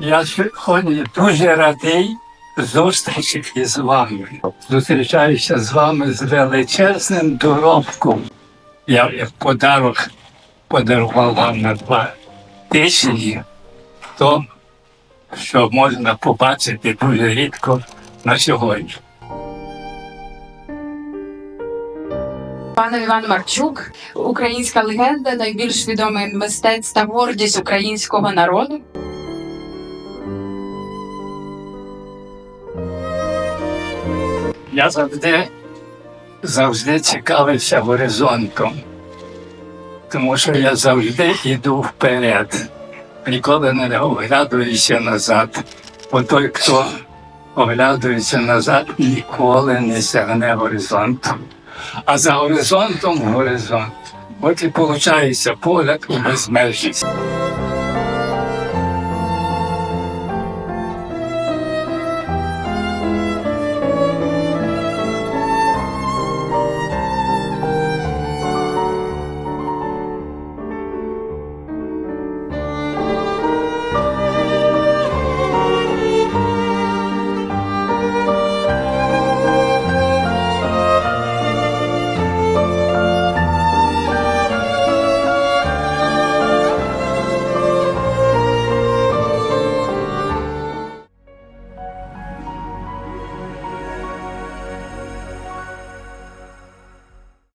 Я сьогодні дуже радий зустрічі із вами. Зустрічаюся з вами з величезним доробком. Я як подарок подарував вам на два тижні, то, що можна побачити дуже рідко на сьогодні. Пане Іван Марчук, українська легенда, найбільш відомий мистець та гордість українського народу. Я завжди, завжди цікавився горизонтом, тому що я завжди йду вперед, ніколи не оглядуюся назад. Бо той, хто оглядується назад, ніколи не сягне горизонту. А за горизонтом горизонт. От і виходить погляд у безмежність.